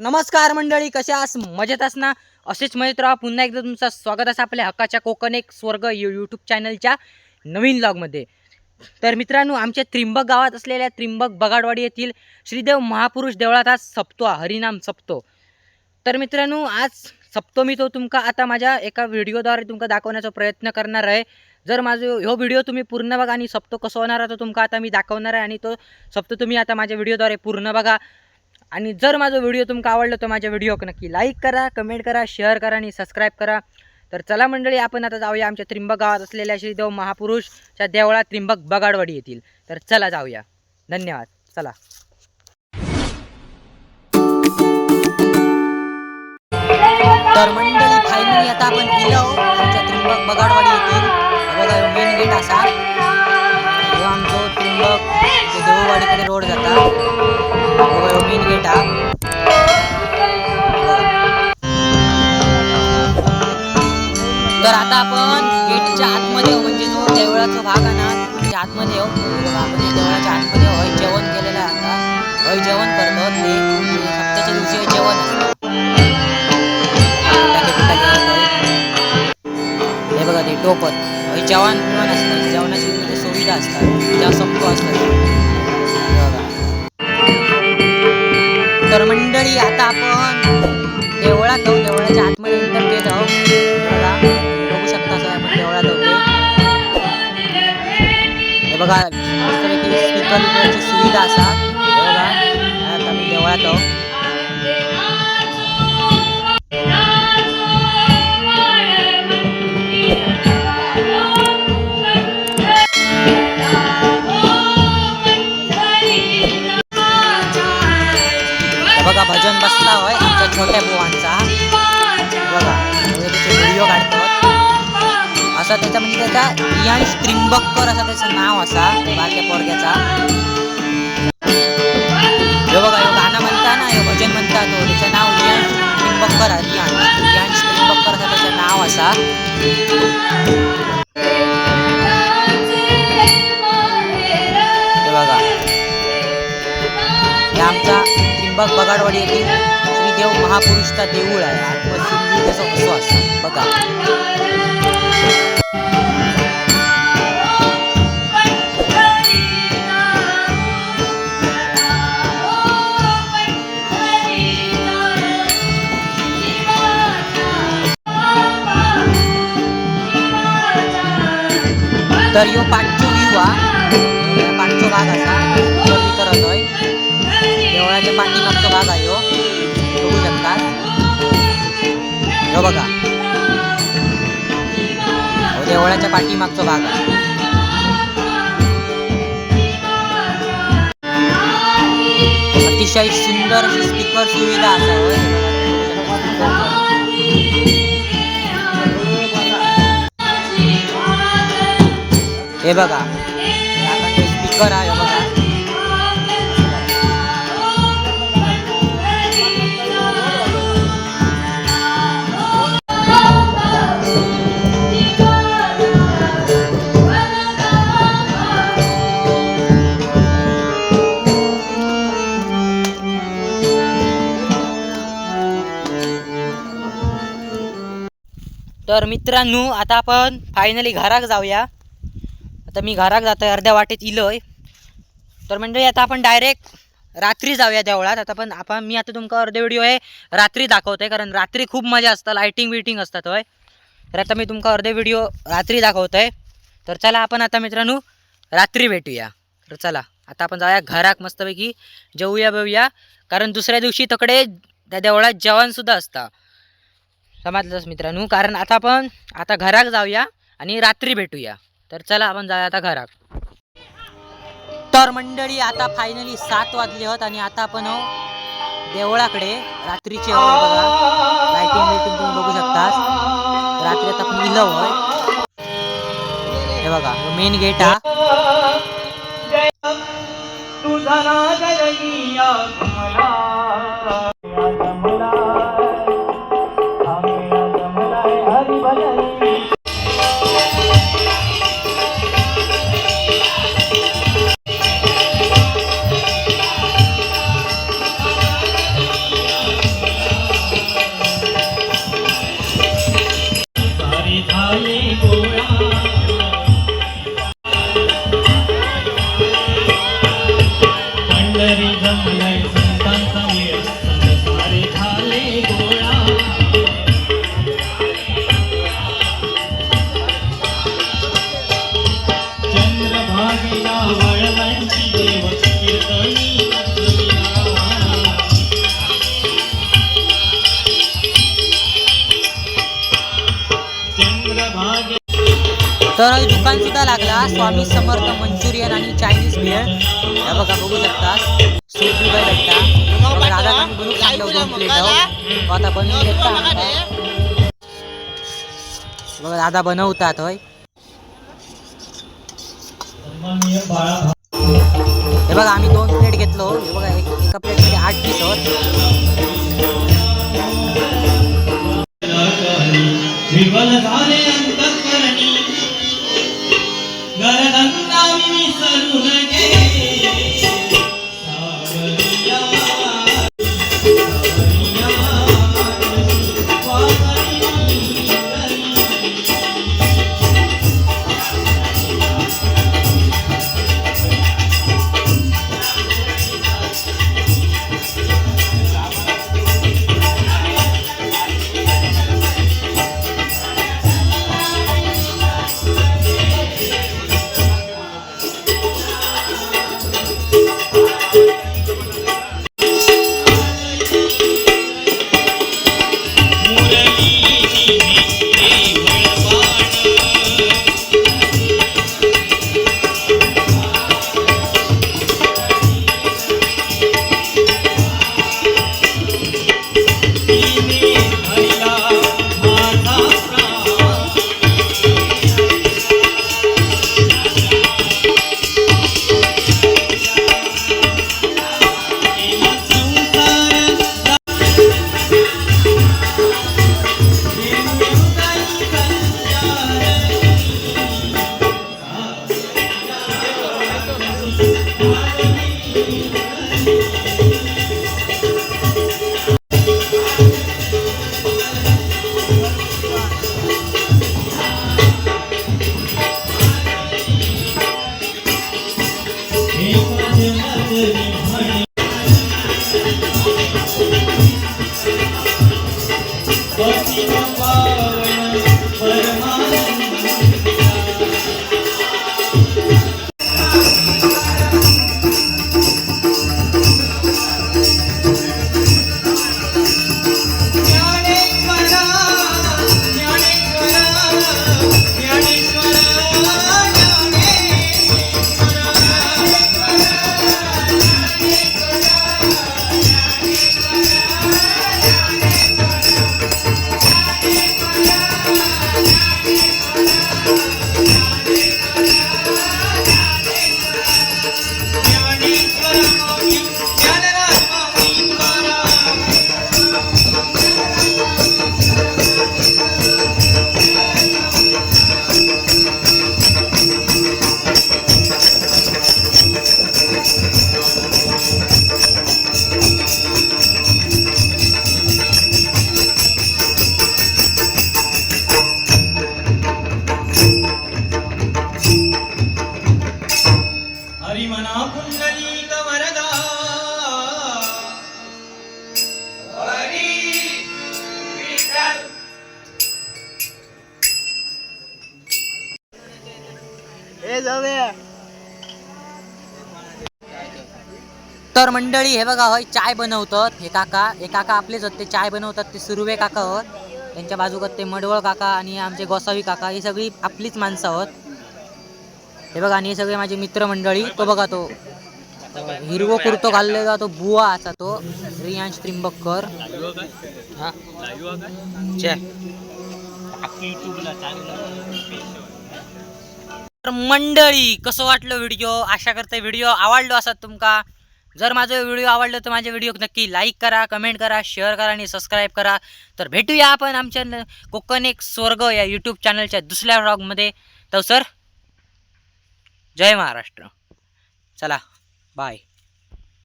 नमस्कार मंडळी कशा आस मजेत असना असेच मजेत राहा. पुन्हा एकदा तुमचं स्वागत असं आपल्या हक्काच्या कोकण एक स्वर्ग यू यूट्यूब चॅनलच्या नवीन ब्लॉगमध्ये तर मित्रांनो आमच्या त्रिंबक गावात असलेल्या त्रिंबक बगाडवाडी येथील श्रीदेव महापुरुष देवळात आज सप्तो हरिनाम सप्तो. तर मित्रांनो आज सप्तो मी तो तुमका आता माझ्या एका व्हिडिओद्वारे तुमका दाखवण्याचा प्रयत्न करणार आहे. जर माझं ह्यो व्हिडिओ तुम्ही पूर्ण बघा आणि सप्तो कसं होणार आहे तो तुमका आता मी दाखवणार आहे आणि तो सप्तो तुम्ही आता माझ्या व्हिडिओद्वारे पूर्ण बघा. आणि जर माझा व्हिडिओ तुमका आवडला तर माझ्या व्हिडिओ नक्की लाईक करा कमेंट करा शेअर करा आणि सबस्क्राईब करा. तर चला मंडळी आपण आता जाऊया आमच्या त्रिंबक गावात असलेल्या श्रीदेव महापुरुषच्या देवळात त्रिंबक बगाडवाडी येतील तर चला जाऊया. धन्यवाद. चला. तर मंडळी फायनली आता आपण गेलो आमच्या त्रिंबक बगाडवाडी येतील बघा मेन गेट असा. आमचं त्रिंबक आता आपण गेटच्या आतमध्ये येऊ म्हणजे जो देवळाचा भाग आहे ना म्हणजे आतमध्ये येऊ म्हणजे देवळाच्या आतमध्ये होय जेवण केलेलं आहे आता. होय जेवण करतो ते. म्हणजे ते सप्त्याच्या दिवशी जेवण असतं. हे बघा ते टोपत होय जेवण पण असतं जेवणाची म्हणजे सुविधा असतात. त्या संप असतात. तर मंडळी आता आपण बघा मस्तपैकी स्पीकर सुविधा असा. बघा आता देवळात बघा भजन बसला होय आमच्या छोट्या बुवांचा. असा त्याचा म्हणजे त्याचा रियांश त्रिंबककर असा त्याचं नाव असा बारक्या पोरग्याचा. हे बघा हे गाणं म्हणता ना हे भजन म्हणता तो त्याचं नाव रियांश त्रिंबक्कर आहे रियांश रियांश असा त्याचं नाव असा. हे बघा. आमचा त्रिंबक बगाडवाडी येथील श्रीदेव महापुरुषचा देऊळ आहे. आत्मसिंधी त्याचा उत्सव असतो बघा. तर यो पाठचो व्ह्यू हा भाग असा. तो मी करत होय. देवळाच्या पाठीमागचा भाग आहे हो. बघू शकता. हो बघा. देवळाच्या पाठीमागचा भाग आहे. अतिशय सुंदर अशी स्पीकर सुविधा असा हे बघा. स्पीकर आहे बघा. तर मित्रांनो आता आपण फायनली घरात जाऊया. आता मी घरात जातो अर्ध्या वाटेत इलोय. तर म्हणजे आता आपण डायरेक्ट रात्री जाऊया देवळात आता पण आपण मी आता तुमका अर्धे व्हिडिओ आहे रात्री दाखवतोय कारण रात्री खूप मजा असतं लायटिंग बिटिंग असतात होय. तर आता मी तुमका अर्धे व्हिडिओ रात्री दाखवतोय. तर चला आपण आता मित्रांनो रात्री भेटूया. तर चला आता आपण जाऊया घराक मस्तपैकी जेवूया बेऊया. कारण दुसऱ्या दिवशी तकडे त्या देवळात जेवणसुद्धा असतं. समजलंच मित्रांनो? कारण आता आपण आता घराक जाऊया आणि रात्री भेटूया. तर चला आपण जाऊया आता घराक तर मंडळी आता फायनली सात वाजले होत आणि आता आपण आहो देवळाकडे रात्रीचे होय बघा. लाइटिंग बिटिंग तुम्ही बघू शकता रात्री आता आपण इलं होय. हे बघा मेन गेट हा. तुझा तर दुकान सुद्धा लागला. स्वामी समर्थ मंचुरियन आणि चायनीज भेळ हे बघा बघू शकता. सूप भेटता. दादा आम्ही बनवून खाल्लो दोन प्लेट आता बनवून बघा दादा बनवतात होय. हे बघा आम्ही दोन प्लेट घेतलो. हे बघा एक प्लेटमध्ये आठ पीस आहोत हरिमना तर मंडळी हे बघा होय चाय बनवतात हे काका. हे काका आपलेच होते चाय बनवतात ते सुर्वे काका होत. त्यांच्या बाजूकात ते मडवळ काका आणि आमचे गोसावी काका ही सगळी आपलीच माणसं आहोत हे बघा आणि हे सगळे माझे मित्रमंडळी तो बघा तो. हिरवो कुर्तो घाललेला तो बुवा असा तो रियांश त्रिंबककर. हा. चे. तर मंडळी कसं वाटलं व्हिडिओ आशा करते व्हिडिओ आवडलो असत तुमका. जर माझं व्हिडिओ आवडलं तर माझे व्हिडिओ नक्की लाईक करा कमेंट करा शेअर करा आणि सबस्क्राईब करा. तर भेटूया आपण आमच्या कोकण एक स्वर्ग या यूट्यूब चॅनलच्या दुसऱ्या व्लॉगमध्ये तर सर जय महाराष्ट्र. चला बाय